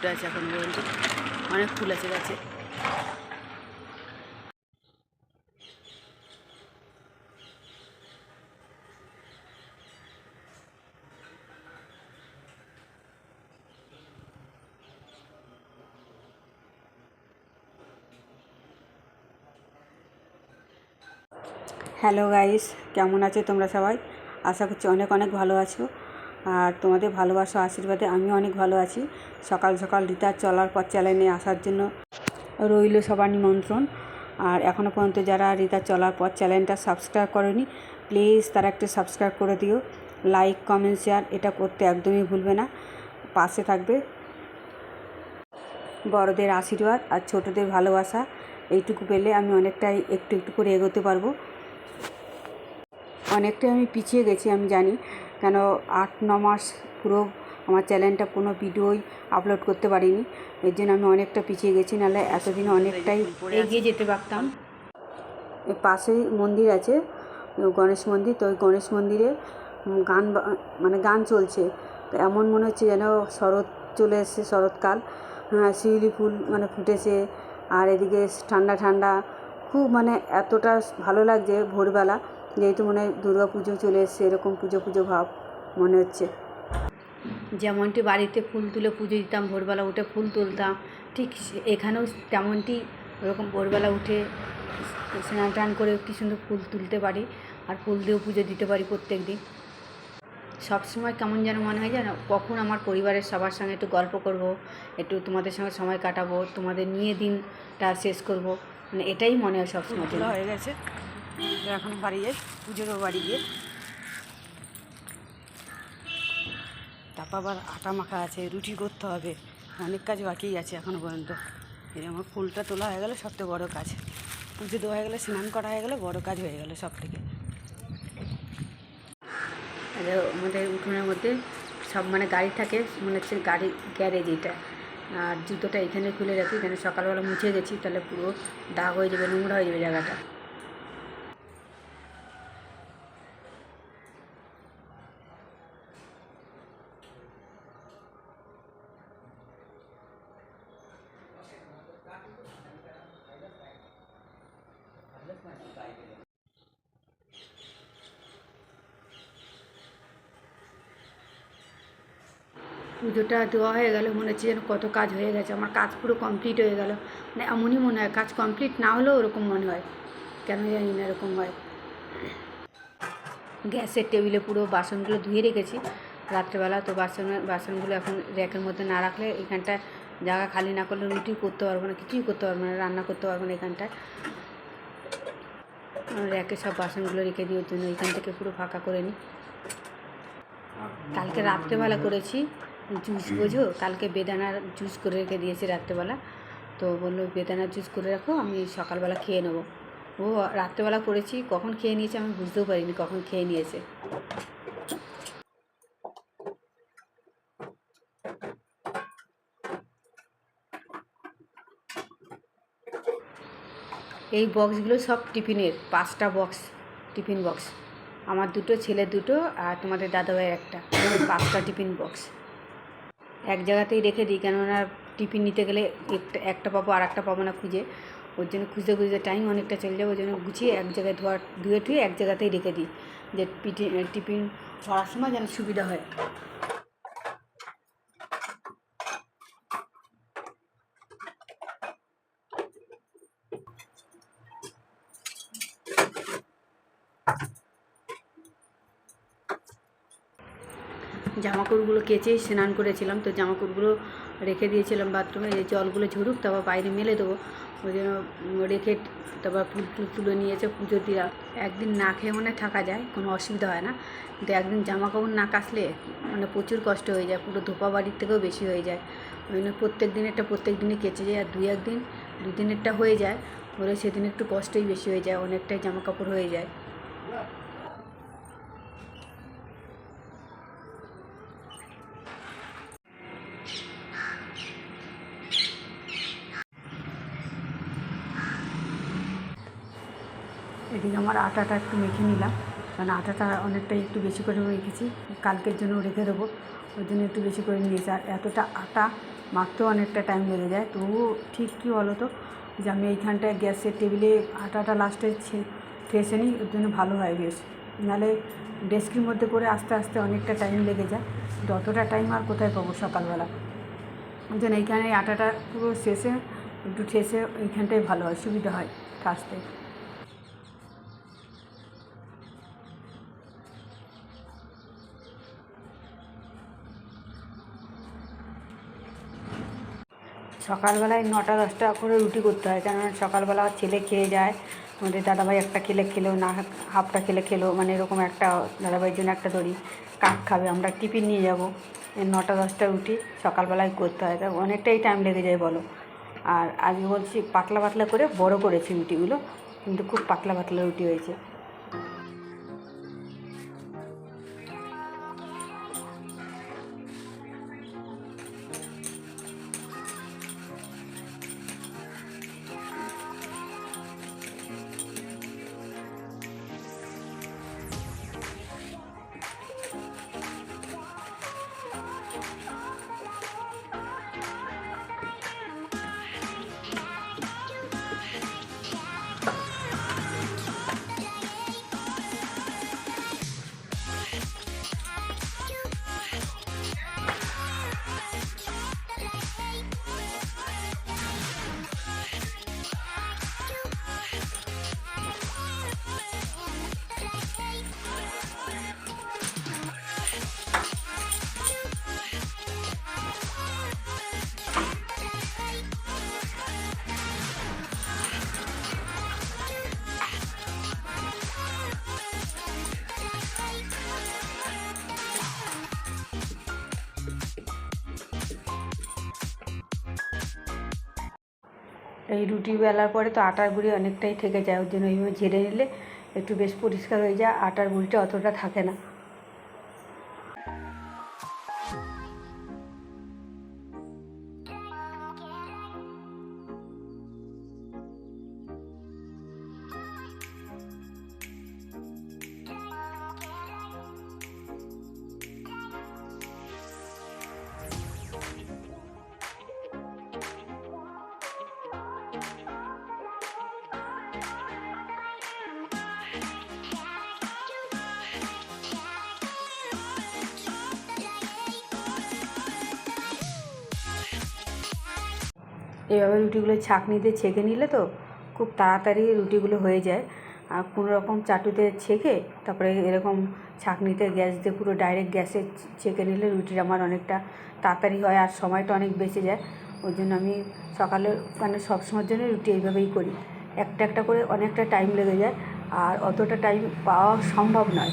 ফুটে আছে এখন পর্যন্ত। অনেক ফুল আছে গাছে। হ্যালো গাইস, কেমন আছো তোমরা সবাই? আশা করছি অনেক অনেক ভালো আছো। আর তোমাদের ভালোবাসা আশীর্বাদে আমিও অনেক ভালো আছি। সকাল সকাল রিতার চলার পর চ্যানেলে আসার জন্য রইল সবার নিমন্ত্রণ। আর এখনও পর্যন্ত যারা রিতার চলার পর চ্যানেলটা সাবস্ক্রাইব করেনি প্লিজ তারা একটু সাবস্ক্রাইব করে দিও। লাইক কমেন্ট শেয়ার এটা করতে একদমই ভুলবে না। পাশে থাকবে বড়দের আশীর্বাদ আর ছোটদের ভালোবাসা। এইটুকু পেলে আমি অনেকটাই একটু একটু করে এগোতে পারব। অনেকটাই আমি পিছিয়ে গেছি, আমি জানি। কেন আট, ন মাস পুরো আমার চ্যানেলটা কোনো ভিডিওই আপলোড করতে পারিনি। এর জন্য আমি অনেকটা পিছিয়ে গেছি, নাহলে এতদিন অনেকটাই এগিয়ে যেতে পারতাম। পাশেই মন্দির আছে, গণেশ মন্দির। তো ওই গণেশ মন্দিরে গান মানে গান চলছে। তো এমন মনে হচ্ছে যেন শরৎ চলে এসছে, শরৎকাল। হ্যাঁ শিউলি ফুল মানে ফুটেছে, আর এদিকে ঠান্ডা ঠান্ডা। খুব মানে এতটা ভালো লাগছে ভোরবেলা। যেহেতু মনে হয় দুর্গা পুজো চলে এসছে এরকম পুজো পুজো ভাব মনে হচ্ছে। যেমনটি বাড়িতে ফুল তুলে পুজো দিতাম ভোরবেলা উঠে ফুল তুলতাম ঠিক সে- এখানেও তেমনটি ওরকম ভোরবেলা উঠে স্নান টান করে কি সুন্দর ফুল তুলতে পারি আর ফুল দিয়েও পুজো দিতে পারি প্রত্যেক দিন সবসময় কেমন যেন মনে হয় যেন কখন আমার পরিবারের সবার সঙ্গে একটু গল্প করব একটু তোমাদের সঙ্গে সময় কাটাবো তোমাদের নিয়ে দিনটা শেষ করব মানে এটাই মনে হয় সবসময়। হয়ে গেছে। এখন বাড়ি যাই, পুজোরও বাড়ি গিয়ে। তারপর আবার আটা মাখা আছে, রুটি করতে হবে, অনেক কাজ বাকি আছে এখনও পর্যন্ত। এই আমার ফুলটা তোলা হয়ে গেলে সবথেকে বড় কাজ। পুজো দেওয়া হয়ে গেলে, স্নান করা হয়ে গেলে, বড় কাজ হয়ে গেলো সব থেকে। আমাদের উঠোনের মধ্যে সব মানে গাড়ি থাকে, মনে হচ্ছে গাড়ি, গ্যারেজ এটা আর জুতোটা এখানে খুলে রাখি এখানে সকালবেলা মুছে গেছি, তাহলে পুরো দাগ হয়ে যাবে, নোংরা হয়ে যাবে জায়গাটা। পুজোটা দেওয়া হয়ে গেল, মনে হচ্ছে যেন কত কাজ হয়ে গেছে, আমার কাজ পুরো কমপ্লিট হয়ে গেল। মানে এমনই মনে হয়, কাজ কমপ্লিট না হলেও ওরকম মনে হয়। কেন জানি না এরকম হয়। গ্যাসের টেবিলে পুরো বাসনগুলো ধুয়ে রেখেছি। রাত্রেবেলা তো বাসন, বাসনগুলো এখন র্যাকের মধ্যে না রাখলে এখানটায় জায়গা খালি না করলে রুটি করতে পারব না, কিছুই করতে পারব না, রান্না করতে পারব না এখানটায়। র্যাকে সব বাসনগুলো রেখে দিয়ে ওর জন্য এখান থেকে পুরো ফাঁকা করে নিই। কালকে রাত্রেবেলা করেছি। জুস বোঝো? কালকে বেদানার জুস করে রেখে দিয়েছি রাত্রেবেলা। তো বলল বেদানার জুস করে রাখো আমি সকালবেলা খেয়ে নেব। ও রাত্রেবেলা করেছি কখন খেয়ে নিয়েছে আমি বুঝতেও পারিনি কখন খেয়ে নিয়েছে। এই বক্সগুলো সব টিফিনের পাঁচটা বক্স টিফিন বক্স আমার দুটো ছেলে দুটো আর তোমাদের দাদাভাইয়ের একটা। পাঁচটা টিফিন বক্স এক জায়গাতেই রেখে দিই। কেননা টিফিন নিতে গেলে একটা একটা পাবো আর একটা পাবো না খুঁজে। ওর জন্য খুঁজতে খুঁজতে টাইম অনেকটা চলে যাবে, ওই জন্য গুছিয়ে এক জায়গায় ধোয়া, ধুয়ে টুয়ে এক জায়গাতেই রেখে দিই। যে টিফিন ছড়ার সময় যেন সুবিধা হয়। জামাকাপড়গুলো কেচেই স্নান করেছিলাম, তো জামাকাপড়গুলো রেখে দিয়েছিলাম বাথরুমে জলগুলো ঝরুক, তারপর বাইরে মেলে দেবো। ওই জন্য রেখে তারপর ফুল টুল তুলে নিয়েছে পুজো দিয়া একদিন না খেয়ে মনে থাকা যায়, কোনো অসুবিধা হয় না। কিন্তু একদিন জামা কাপড় না কাচলে মানে প্রচুর কষ্ট হয়ে যায়, পুরো ধোপা বাড়ির থেকেও বেশি হয়ে যায়। ওই জন্য প্রত্যেক দিন একটা, প্রত্যেক দিনে কেচে যায়, আর দুই একদিন দুদিনেরটা হয়ে যায়, হলে সেদিন একটু কষ্টই বেশি হয়ে যায়, অনেকটাই জামা কাপড় হয়ে যায়। এদিকে আমার আটাটা একটু মেখে নিলাম। কারণ আটাটা অনেকটাই একটু বেশি করে মেখেছি। কালকের জন্য রেখে দেবো। ওই জন্য একটু বেশি করে নিয়েছি। আর এতটা আটা মাখতেও অনেকটা টাইম লেগে যায়। তবুও ঠিক কী বলো তো যে আমি এইখানটায় গ্যাসের টেবিলে আটাটা লাস্টে ঠেসে নিই। ওর জন্য ভালো হয় বেশ। নাহলে ডেস্কের মধ্যে করে আস্তে আস্তে অনেকটা টাইম লেগে যায়। অতটা টাইম আর কোথায় পাবো সকালবেলা? ওই জন্য এইখানে আটাটা পুরো শেষে, একটু ঠেসে এইখানটায় ভালো হয়, সুবিধা হয় ঠাসতে। সকালবেলায় নটা, দশটা করে রুটি করতে হয়। কেননা সকালবেলা ছেলে খেয়ে যায়, আমাদের দাদাভাই একটা খেলে খেলো, না হাফটা খেলে খেলো মানে এরকম একটা দাদাভাইয়ের জন্য একটা ধরি কাক খাবে, আমরা টিফিন নিয়ে যাব। নটা, দশটা রুটি সকালবেলায় করতে হয়। তা অনেকটাই টাইম লেগে যায় বলো। আর আজকে বলছি পাতলা পাতলা করে বড় করেছি রুটিগুলো, কিন্তু খুব পাতলা পাতলা রুটি হয়েছে। এই রুটি বেলার পরে তো আটার গুঁড়ি অনেকটাই থেকে যায়, ওর জন্য ওইভাবে ঝেড়ে নিলে একটু বেশ পরিষ্কার হয়ে যায়, আটার গুঁড়িটা অতটা থাকে না। এভাবে রুটিগুলো ছাঁকনিতে ছেঁকে নিলে তো খুব তাড়াতাড়ি রুটিগুলো হয়ে যায়। আর কোনো রকম চাটুতে ছেঁকে তারপরে এরকম ছাঁকনিতে গ্যাস দিয়ে পুরো ডাইরেক্ট গ্যাসে ছেঁকে নিলে রুটিটা আমার অনেকটা তাড়াতাড়ি হয় আর সময়টা অনেক বেঁচে যায়। ওই জন্য আমি সকালে মানে সবসময়ের জন্য রুটি এইভাবেই করি। একটা একটা করে অনেকটা টাইম লেগে যায় আর অতটা টাইম পাওয়া সম্ভব নয়।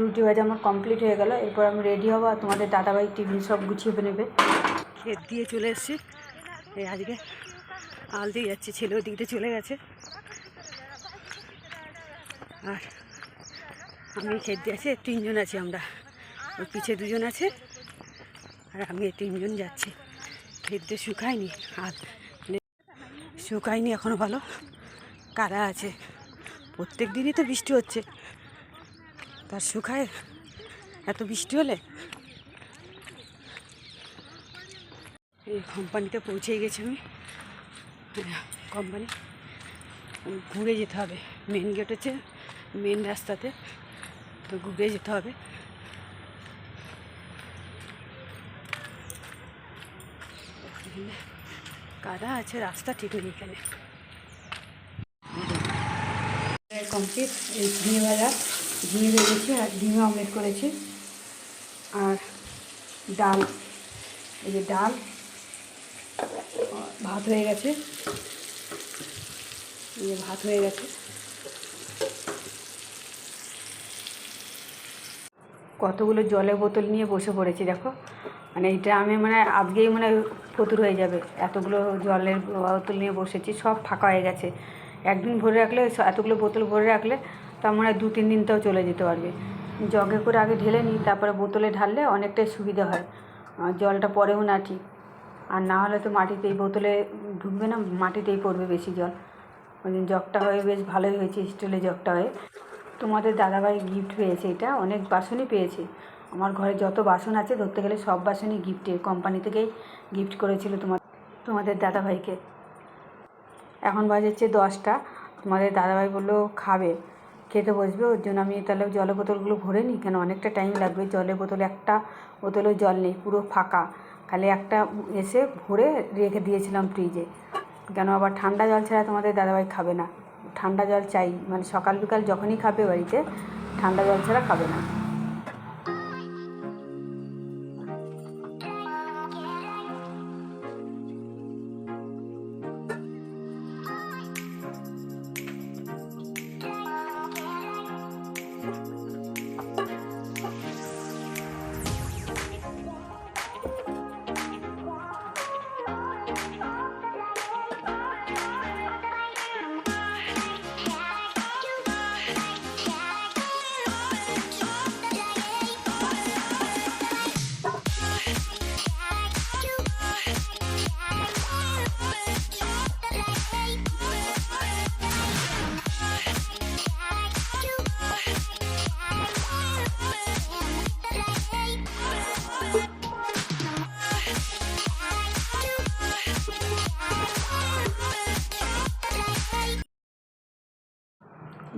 রুটি ভাজা আমার কমপ্লিট হয়ে গেল। এরপর আমি রেডি হব আর তোমাদের দাদাভাই টিফিন সব গুছিয়ে নেবে। খেত দিয়ে চলে এসেছি। এই আজকে আল দিয়ে যাচ্ছি ছেলে ওই দিকটা চলে গেছে। আর আমি খেত দিয়ে আছি, তিনজন আছি আমরা। ওই পিছে দুজন আছে, আর আমি তিনজন যাচ্ছি। খেত দিয়ে শুকায়নি, আর শুকায়নি এখনও ভালো। কাদা আছে। প্রত্যেক দিনই তো বৃষ্টি হচ্ছে। তার শুকায় এত বৃষ্টি হলে? এই কোম্পানিতে পৌঁছে গেছি আমি। কোম্পানি? ঘুরে যেতে হবে। মেন গেট হচ্ছে মেন রাস্তাতে। তো ঘুরে যেতে হবে। কাদা আছে, রাস্তা ঠিক নেই এখানে। কমপ্লিট এই ঘি ঘি ভেজেছি আর ডিম অমলেট করেছি। আর ডাল, এই যে ডাল, ভাত হয়ে গেছে। এই যে ভাত হয়ে গেছে। কতগুলো জলের বোতল নিয়ে বসে পড়েছি, দেখো। মানে এই ড্রামে মানে আজকেই মানে ফতুর হয়ে যাবে। এতগুলো জলের বোতল নিয়ে বসেছি, সব ফাঁকা হয়ে গেছে। একদিন ভরে রাখলে, এতগুলো বোতল ভরে রাখলে তার মনে হয় দু, তিন দিন দিনটাও চলে যেতে পারবে। জগে করে আগে ঢেলে নিই, তারপরে বোতলে ঢাললে অনেকটাই সুবিধা হয়। জলটা পরেও না ঠিক। আর না হলে তো মাটিতেই বোতলে ঢুকবে না, মাটিতেই পড়বে বেশি জল। ওই জন্য জগটা হয়ে বেশ ভালোই হয়েছে, স্টিলের জগটা হয়ে। তোমাদের দাদাভাই গিফট পেয়েছে এটা, অনেক বাসনই পেয়েছে। আমার ঘরে যত বাসন আছে, ধরতে গেলে সব বাসনই গিফটের কোম্পানি থেকেই গিফট করেছিল তোমার তোমাদের দাদাভাইকে। এখন বাজেছে দশটা। তোমাদের দাদাভাই বলল, খাবে। খেতে বসবে, ওর জন্য আমি তাহলে জলের বোতলগুলো ভরে নিই, কেন অনেকটা টাইম লাগবে, জলের বোতল, একটা বোতলে জল নেই, পুরো ফাঁকা। খালি একটা এসে ভরে রেখে দিয়েছিলাম ফ্রিজে কেন আবার ঠান্ডা জল ছাড়া তোমাদের দাদাভাই খাবে না। ঠান্ডা জল চাই মানে সকাল বিকাল যখনই খাবে বাড়িতে, ঠান্ডা জল ছাড়া খাবে না।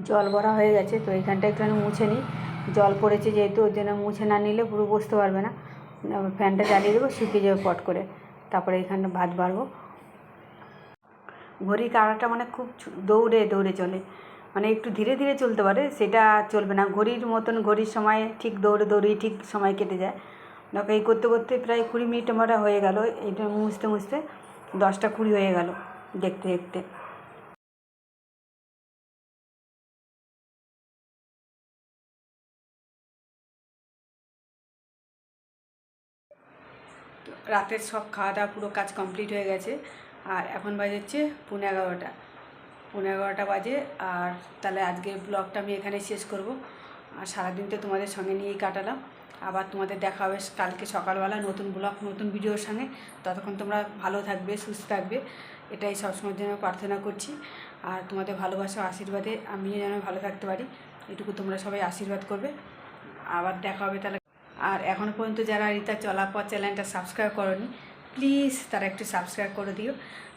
জল ভরা হয়ে গেছে, তো এইখানটা একটু মুছে নিই। জল পড়েছে যেহেতু, ওর জন্য মুছে না নিলে পুরো বসতে পারবে না। ফ্যানটা জ্বালিয়ে দেবো শুকিয়ে যাবে পট করে। তারপরে এখানে ভাত বাড়বো। ঘড়ির কাঁটাটা মানে খুব দৌড়ে দৌড়ে চলে। মানে একটু ধীরে ধীরে চলতে পারে, সেটা চলবে না। ঘড়ির মতন ঘড়ির সময় ঠিক দৌড়ে দৌড়েই ঠিক সময় কেটে যায়। দেখো, এই করতে করতে প্রায় কুড়ি মিনিট আমার হয়ে গেল। এইটা মুছতে মুছতে দশটা কুড়ি হয়ে গেল, দেখতে দেখতে। রাতের সব খাওয়া দাওয়া পুরো কাজ কমপ্লিট হয়ে গেছে। আর এখন বাজে হচ্ছে পনেরো এগারোটা। পনেরো এগারোটা বাজে আর তাহলে আজকের ব্লগটা আমি এখানে শেষ করব। আর সারাদিন তো তোমাদের সঙ্গে নিয়েই কাটালাম। আবার তোমাদের দেখা হবে কালকে সকালবেলা নতুন ব্লগ নতুন ভিডিওর সঙ্গে। ততক্ষণ তোমরা ভালো থাকবে, সুস্থ থাকবে। এটাই সবসময়ের জন্য প্রার্থনা করছি। আর তোমাদের ভালোবাসা আশীর্বাদে আমিও যেন ভালো থাকতে পারি। এটুকু তোমরা সবাই আশীর্বাদ করবে। আবার দেখা হবে তাহলে। আর এখনও পর্যন্ত যারা রীতা চলাপথ চ্যানেলটা সাবস্ক্রাইব করনি প্লিজ তারা একটু সাবস্ক্রাইব করে দিও।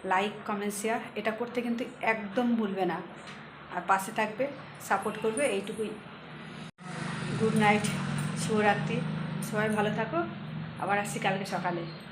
লাইক কমেন্ট শেয়ার এটা করতে কিন্তু একদম ভুলবে না। আর পাশে থাকবে সাপোর্ট করবে এইটুকুই। গুড নাইট শুভরাত্রি। সবাই ভালো থাকো। আবার আসছি কালকে সকালে।